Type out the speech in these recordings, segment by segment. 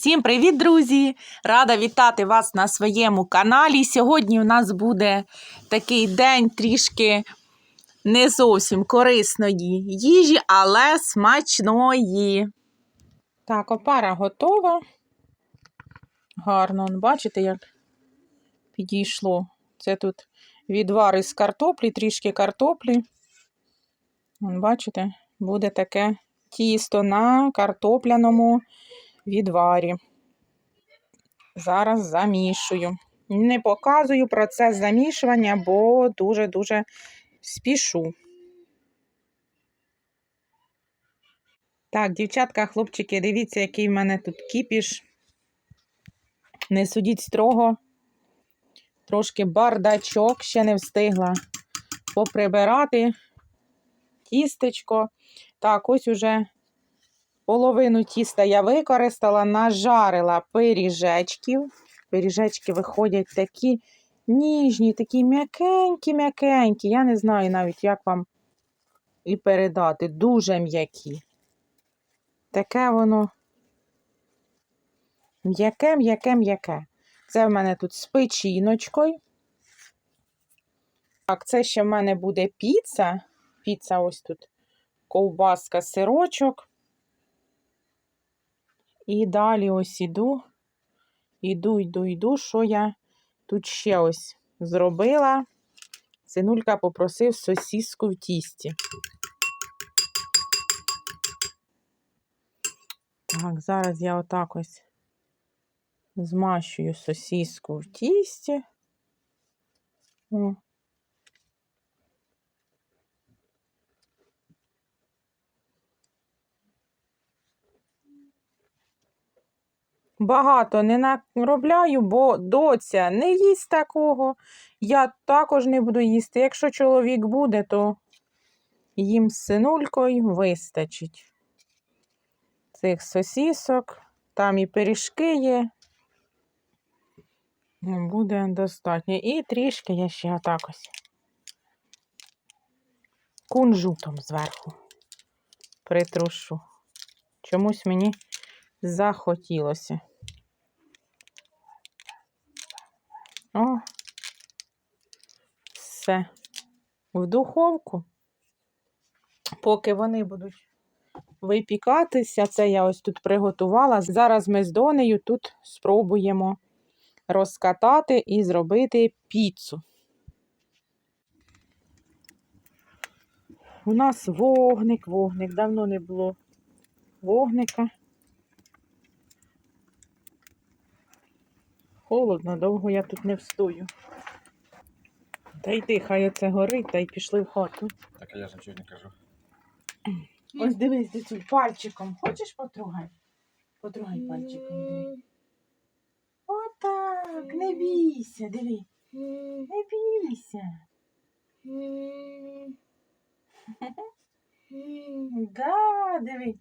Всім привіт, друзі! Рада вітати вас на своєму каналі. Сьогодні у нас буде такий день трішки не зовсім корисної їжі, але смачної. Так, опара готова. Гарно, бачите, як підійшло. Це тут відвар із картоплі, трішки картоплі. Бачите, буде таке тісто на картопляному відварі. Зараз замішую. Не показую процес замішування, бо дуже-дуже спішу. Так, дівчатка, хлопчики, дивіться, який в мене тут кіпіш. Не судіть строго. Трошки бардачок, ще не встигла поприбирати. Тістечко. Так, ось уже половину тіста я використала, нажарила пиріжечків. Пиріжечки виходять такі ніжні, такі м'якенькі-м'якенькі. Я не знаю навіть, як вам і передати. Дуже м'які. Таке воно м'яке, м'яке, м'яке. Це в мене тут з печіночкою. Так, це ще в мене буде піца. Піца ось тут ковбаска, сирочок. І далі ось іду, іду, йду, йду, що я тут ще ось зробила. Синулька попросив сосіску в тісті. Так, зараз я отак ось змащую сосіску в тісті. Багато не наробляю, бо доця не їсть такого. Я також не буду їсти. Якщо чоловік буде, то їм з синулькою вистачить цих сосісок. Там і пиріжки є. Ну, Буде достатньо. І трішки я ще отак ось кунжутом зверху притрушу. Чомусь мені захотілося. О, все. В духовку. Поки вони будуть випікатися, це я ось тут приготувала. Зараз ми з Донею тут спробуємо розкатати і зробити піцу. У нас вогник, вогник, давно не було вогника. Холодно, довго я тут не встою. Та йди, хай оце горить, та й пішли в хату. Так а я ж нічого не кажу. Ось дивись, дитю, пальчиком. Хочеш потрогай? Потрогай пальчиком, диви. Отак, не бійся, диви. Не бійся. Да, диви.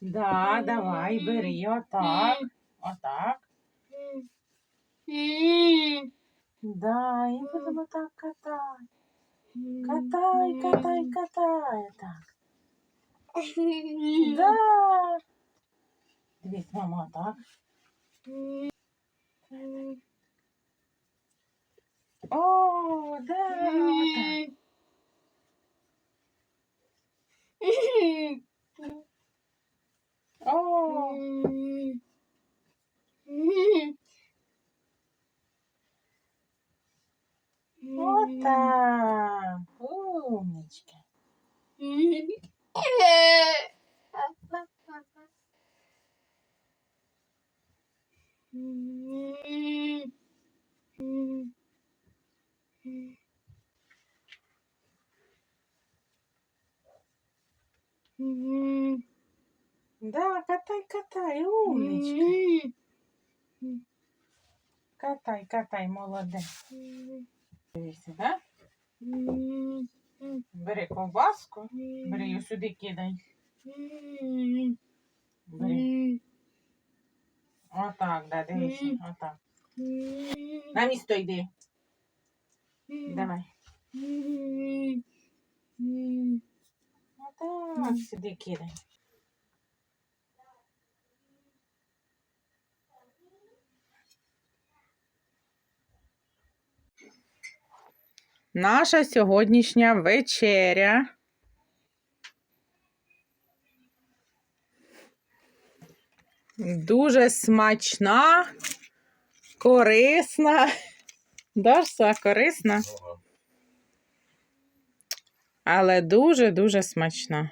Да, давай, бери, отак. Отак. Да, і будемо так катати. Катай, катай, катай. Так. Да. Дивись, мама, так. О, да, так. Да, катай, катай, умничка. Катай, катай, молодець. Дивися, да? Бери ковбаску, бери її сюди кидай. Бери. Отак, да, дивися, отак. На місто йди. Давай. Так, сюди кидай. Наша сьогоднішня вечеря. Дуже смачна, корисна. Дашся, корисна. Ага але дуже-дуже смачна.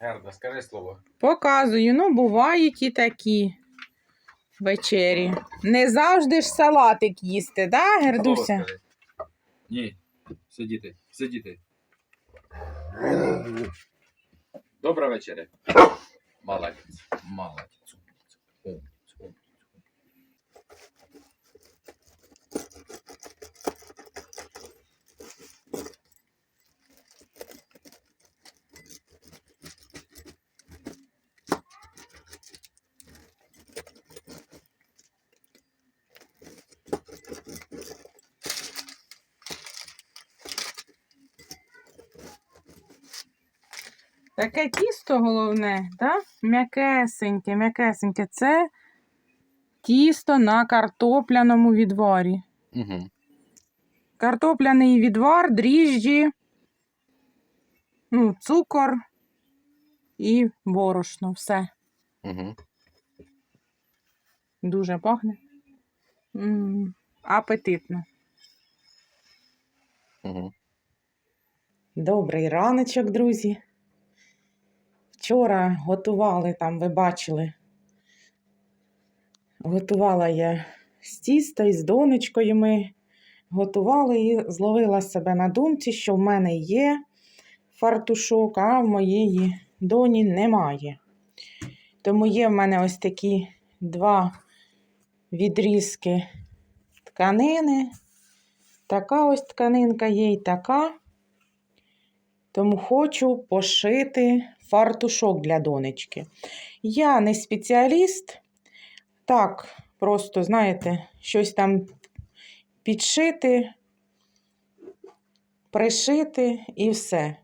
Герда, скажи слово. Показую, ну, бувають і такі вечері. Не завжди ж салатик їсти, да, Гердуся? скажи. Ні. Сидіти, сидіти. Добра вечеря. Молодець. Молодець. Таке тісто головне, так? М'якесеньке, м'якесеньке. Це тісто на картопляному відварі. Угу. Картопляний відвар, дріжджі, ну, цукор і борошно. Все. Угу. Дуже пахне. м апетитно. Угу. Добрий раночок, друзі. Вчора готували там, ви бачили. Готувала я з тіста і з донечкою ми готували і зловила себе на думці, що в мене є фартушок, а в моєї доні немає. Тому є в мене ось такі два відрізки тканини. Така ось тканинка є і така. Тому хочу пошити фартушок для донечки. Я не спеціаліст, так, просто, знаєте, щось там підшити, пришити і все.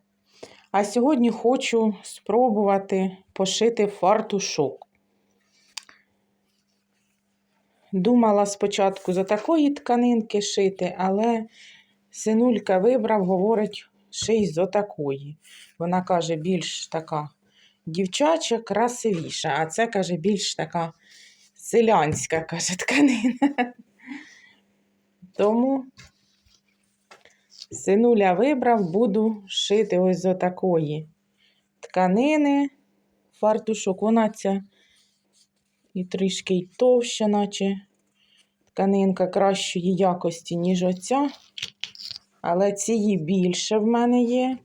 А сьогодні хочу спробувати пошити фартушок. Думала спочатку за такої тканинки шити, але синулька вибрав, говорить, ший з отакої. Вона каже, більш така дівчача, красивіша, а це каже, більш така селянська, каже, тканина. Тому синуля вибрав, буду шити ось з отакої тканини. Фартушок, вона ця і трішки й товща, наче тканинка кращої якості, ніж оця. Але цієї більше в мене є,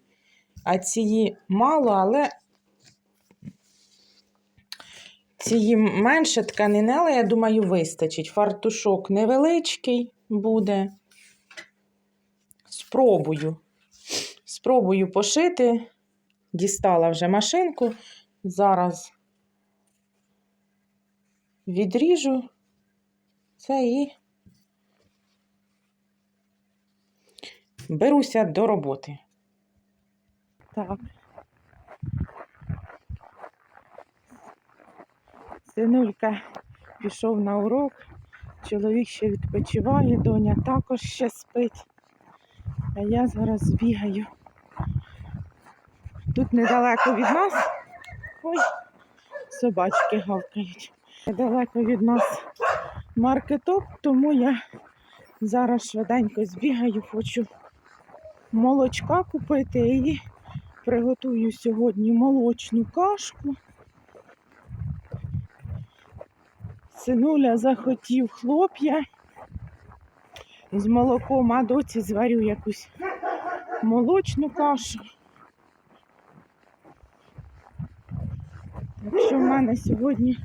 а цієї мало, але цієї менше тканини, але я думаю, вистачить. Фартушок невеличкий буде. Спробую. Спробую пошити. Дістала вже машинку. Зараз відріжу це і беруся до роботи. Так. Синулька пішов на урок, чоловік ще відпочиває, доня також ще спить. А я зараз збігаю. Тут недалеко від нас. Ой, собачки гавкають. Недалеко від нас маркетоп, тому я зараз швиденько збігаю, хочу молочка купити і приготую сьогодні молочну кашку. Синуля захотів хлоп'я. З молоком, а доці зварю якусь молочну кашу. Так що в мене сьогодні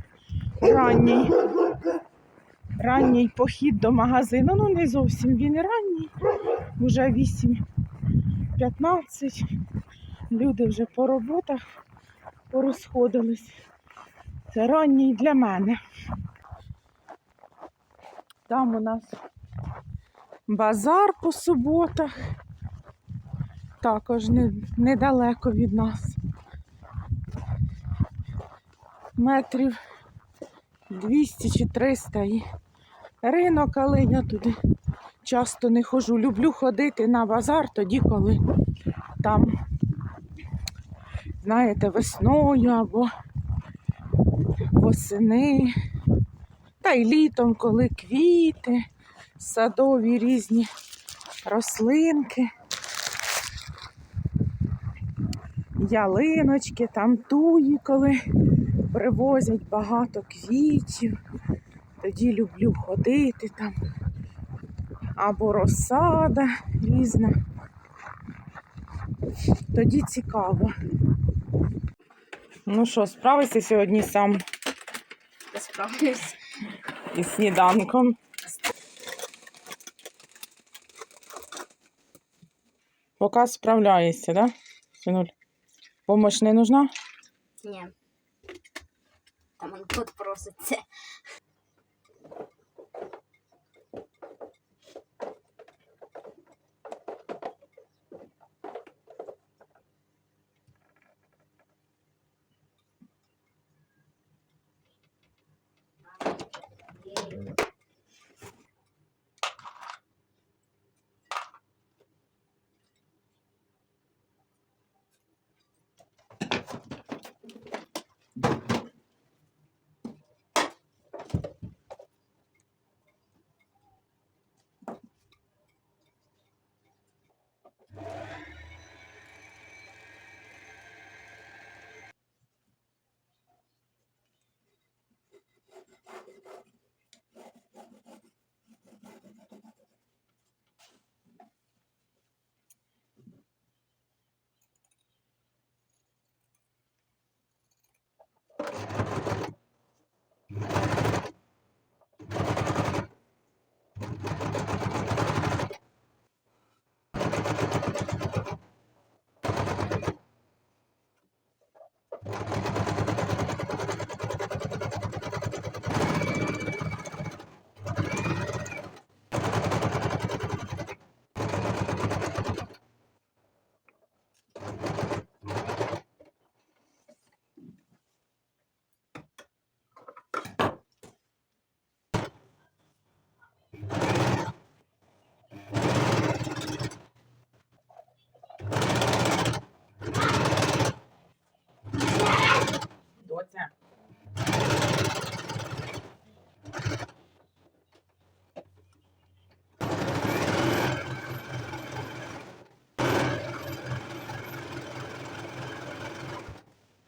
ранній, ранній похід до магазину. Ну, не зовсім він ранній, вже 8.15. Люди вже по роботах порозходились. Це ранній для мене. Там у нас базар по суботах. Також недалеко від нас. Метрів 200 чи 300 і ринок, але я туди часто не ходжу. Люблю ходити на базар тоді, коли там, знаєте, весною або восени, та й літом, коли квіти, садові різні рослинки, ялиночки, там туї, коли привозять багато квітів. Тоді люблю ходити там. Або розсада різна. Тоді цікаво. Ну що, справишся сьогодні сам Я справлюсь. із сніданком? Поки справляєшся, да? Синуль? Помощь не нужна? Ні. Там он кот проситься. Доця.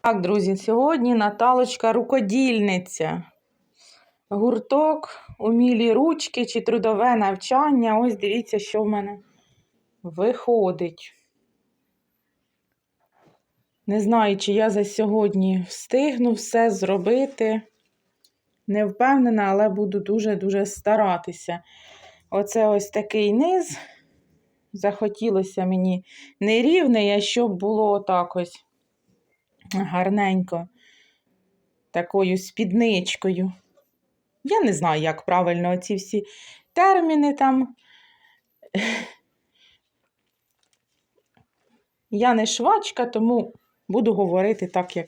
Так, друзі, сьогодні Наталочка рукодільниця. Гурток, умілі ручки чи трудове навчання. Ось дивіться, що в мене виходить. Не знаю, чи я за сьогодні встигну все зробити. Не впевнена, але буду дуже-дуже старатися. Оце ось такий низ. Захотілося мені не рівний, а щоб було отак ось гарненько, такою спідничкою. Я не знаю, як правильно ці всі терміни там. Я не швачка, тому буду говорити так, як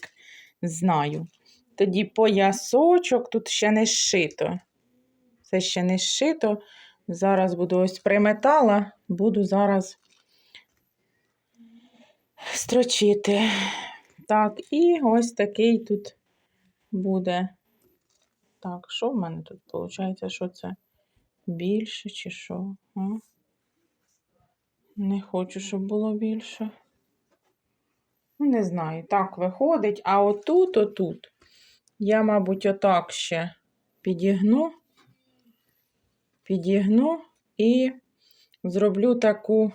знаю. Тоді поясочок тут ще не зшито. Це ще не зшито. Зараз буду ось приметала, буду зараз строчити. Так, і ось такий тут буде. Так, що в мене тут виходить? Що це? Більше чи що? А? Не хочу, щоб було більше. Ну, не знаю, так виходить. А отут, отут. Я, мабуть, отак ще підігну, підігну і зроблю таку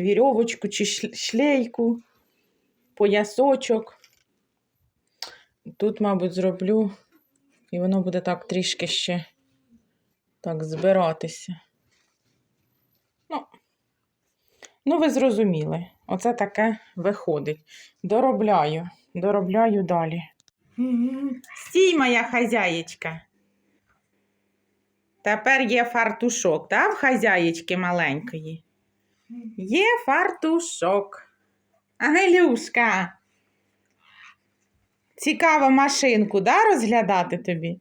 вірьовочку чи шлейку, поясочок. Тут, мабуть, зроблю, і воно буде так трішки ще так збиратися. Ну, ну ви зрозуміли. Оце таке виходить. Доробляю, доробляю далі. Стій, моя хазяєчка. Тепер є фартушок, так, в хазяєчки маленької? Є фартушок. Ангелюшка. Цікаво машинку, да, розглядати тобі?